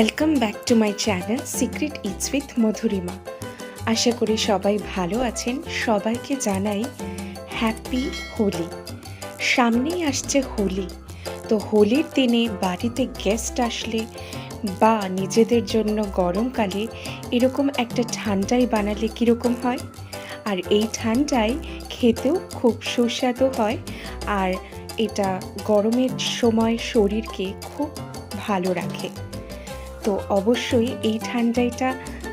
Welcome back to my channel secret it's with Madhurima আশা করি সবাই ভালো আছেন। সবাইকে জানাই হ্যাপি হোলি সামনেই আসছে হোলি। তো হোলির দিনে বাড়িতে গেস্ট আসলে বা নিজেদের জন্য গরমকালে এরকম একটা ঠান্ডাই বানালে কীরকম হয়? আর এই ঠান্ডায় খেতেও খুব সুস্বাদু হয়। আর এটা গরমের সময় শরীরকে খুব ভালো রাখে। তো অবশ্যই এই ঠান্ডাইটা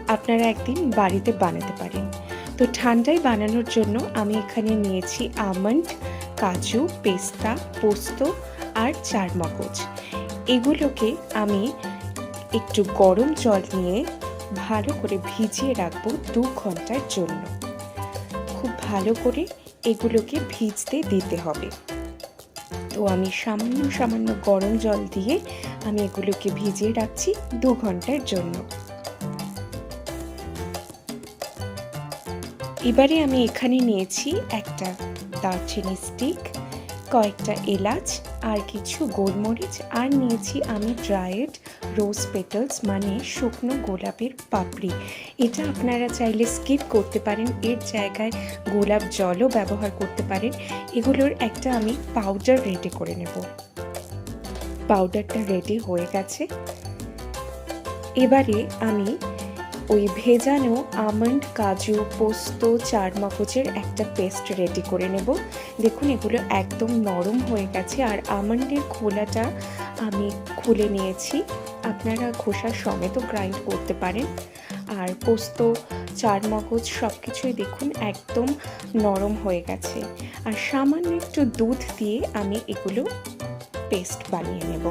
আপনারা একদিন বাড়িতে বানাতে পারেন। তো ঠান্ডাই বানানোর জন্য আমি এখানে নিয়েছি আমন্ড, কাজু, পেস্তা, পোস্ত আর চারমগজ। এগুলোকে আমি একটু গরম জল নিয়ে ভালো করে ভিজিয়ে রাখব দু ঘণ্টার জন্য। খুব ভালো করে এগুলোকে ভিজতে দিতে হবে। তো আমি সামান্য সামান্য গরম জল দিয়ে আমি এগুলোকে ভিজিয়ে রাখছি দু ঘণ্টার জন্য। এবারে আমি এখানে নিয়েছি একটা দারচিনি স্টিক কয়েকটা এলাচ, আর কিছু গোলমরিচ, আর নিয়েছি আমি ড্রায়েড রোজ পেটালস মানে শুকনো গোলাপের পাপড়ি। এটা আপনারা চাইলে স্কিপ করতে পারেন, এর জায়গায় গোলাপ জলও ব্যবহার করতে পারেন। এগুলোর একটা আমি পাউডার রেডি করে নেব। পাউডারটা রেডি হয়ে গেছে। এবারে আমি ওই ভেজানো আমন্ড, কাজু, পোস্ত, চারমগজের একটা পেস্ট রেডি করে নেব। দেখুন, এগুলো একদম নরম হয়ে গেছে আর আমন্ডের খোলাটা আমি খুলে নিয়েছি। আপনারা খোসা সমেতও গ্রাইন্ড করতে পারেন। আর পোস্ত, চারমগজ সব কিছুই দেখুন একদম নরম হয়ে গেছে। আর সামান্য একটু দুধ দিয়ে আমি এগুলো পেস্ট বানিয়ে নেব।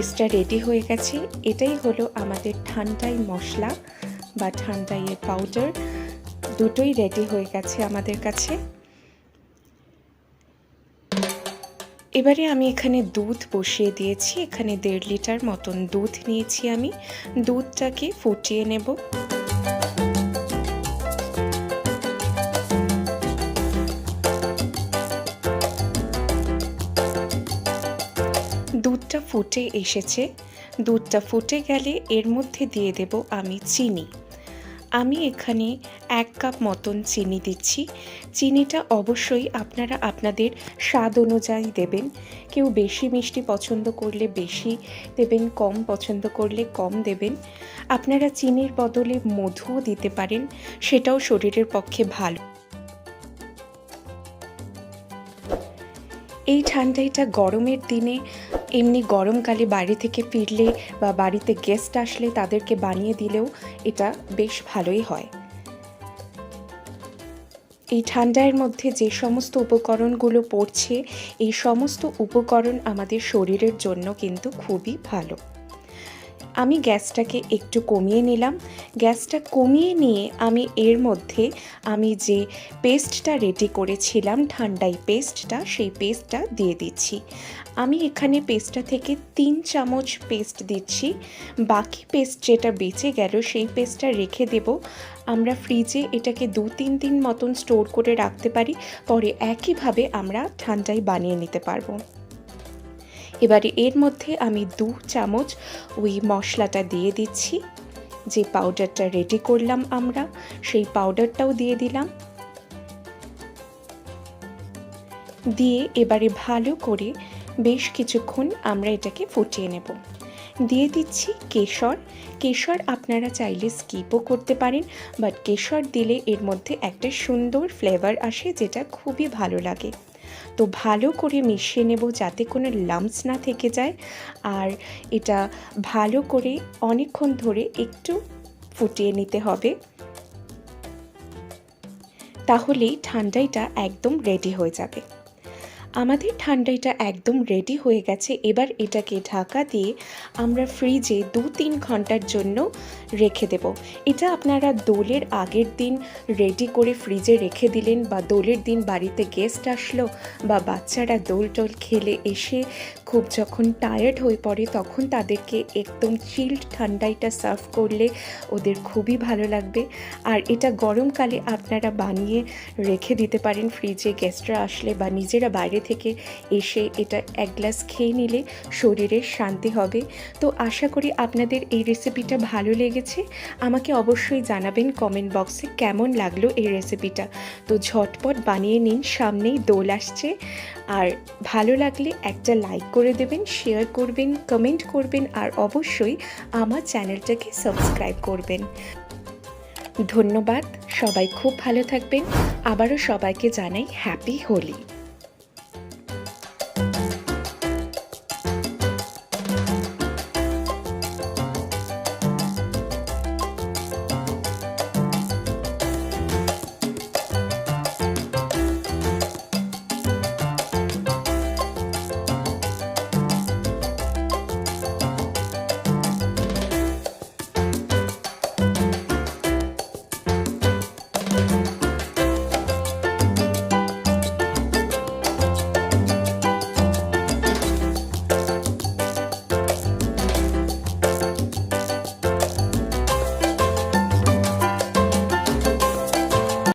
পেস্টটা রেডি হয়ে গেছে। এটাই হলো আমাদের ঠান্ডাই মশলা বা ঠান্ডাইয়ের পাউডার দুটোই রেডি হয়ে গেছে আমাদের কাছে। এবারে আমি এখানে দুধ বসিয়ে দিয়েছি। এখানে দেড় লিটার মতন দুধ নিয়েছি আমি। দুধটাকে ফুটিয়ে নেব। দুধটা ফুটে এসেছে। দুধটা ফুটে গেলে এর মধ্যে দিয়ে দেব আমি চিনি। আমি এখানে এক কাপ মতন চিনি দিচ্ছি। চিনিটা অবশ্যই আপনারা আপনাদের স্বাদ অনুযায়ী দেবেন। কেউ বেশি মিষ্টি পছন্দ করলে বেশি দেবেন, কম পছন্দ করলে কম দেবেন। আপনারা চিনির বদলে মধুও দিতে পারেন, সেটাও শরীরের পক্ষে ভালো। এই ঠান্ডাইটা গরমের দিনে এমনি গরমকালে বাড়ি থেকে ফিরলে বা বাড়িতে গেস্ট আসলে তাদেরকে বানিয়ে দিলেও এটা বেশ ভালোই হয়। এই ঠান্ডার মধ্যে যে সমস্ত উপকরণগুলো পড়ছে, এই সমস্ত উপকরণ আমাদের শরীরের জন্য কিন্তু খুবই ভালো। আমি গ্যাসটাকে একটু কমিয়ে নিলাম। গ্যাসটা কমিয়ে নিয়ে আমি এর মধ্যে আমি যে পেস্টটা রেডি করেছিলাম ঠান্ডাই পেস্টটা, সেই পেস্টটা দিয়ে দিচ্ছি। আমি এখানে পেস্টটা থেকে তিন চামচ পেস্ট দিচ্ছি। বাকি পেস্ট যেটা বেঁচে গেল, সেই পেস্টটা রেখে দেব। আমরা ফ্রিজে এটাকে দু তিন দিন মতন স্টোর করে রাখতে পারি, পরে একইভাবে আমরা ঠান্ডায় বানিয়ে নিতে পারব। এবারে এর মধ্যে আমি দু চামচ ওই মশলাটা দিয়ে দিচ্ছি। যে পাউডারটা রেডি করলাম আমরা, সেই পাউডারটাও দিয়ে দিলাম। দিয়ে এবারে ভালো করে বেশ কিছুক্ষণ আমরা এটাকে ফুটিয়ে নেব। দিয়ে দিচ্ছি কেশর। কেশর আপনারা চাইলে স্কিপও করতে পারেন বাট কেশর দিলে এর মধ্যে একটা সুন্দর ফ্লেভার আসে, যেটা খুবই ভালো লাগে। তো ভালো করে মিশিয়ে নেব যাতে কোনো লাম্পস না থেকে যায়। আর এটা ভালো করে অনেকক্ষণ ধরে একটু ফুটিয়ে নিতে হবে। তাহলেই ঠান্ডাইটা একদম রেডি হয়ে যাবে। আমাদের ঠান্ডাইটা একদম রেডি হয়ে গেছে। এবার এটাকে ঢাকা দিয়ে আমরা ফ্রিজে দু তিন ঘণ্টার জন্য রেখে দেব। এটা আপনারা দোলের আগের দিন রেডি করে ফ্রিজে রেখে দিলেন বা দোলের দিন বাড়িতে গেস্ট আসলো বা বাচ্চারা দোল টোল খেলে এসে খুব যখন টায়ার্ড হয়ে পড়ে তখন তাদেরকে একদম চিল্ড ঠান্ডাইটা সার্ভ করলে ওদের খুবই ভালো লাগবে। আর এটা গরমকালে আপনারা বানিয়ে রেখে দিতে পারেন ফ্রিজে গেস্টরা আসলে বা নিজেরা বাইরে বাইরে থেকে এসে এটা এক গ্লাস খেয়ে নিলে শরীরের শান্তি হবে। তো আশা করি আপনাদের এই রেসিপিটা ভালো লেগেছে। আমাকে অবশ্যই জানাবেন কমেন্ট বক্সে কেমন লাগল এই রেসিপিটা তো ঝটপট বানিয়ে নিন, সামনেই দোল আসছে। আর ভালো লাগলে একটা লাইক করে দেবেন শেয়ার করবেন কমেন্ট করবেন, আর অবশ্যই আমার চ্যানেলটাকে সাবস্ক্রাইব করবেন। ধন্যবাদ, সবাই খুব ভালো থাকবেন। আবারও সবাইকে জানাই হ্যাপি হোলি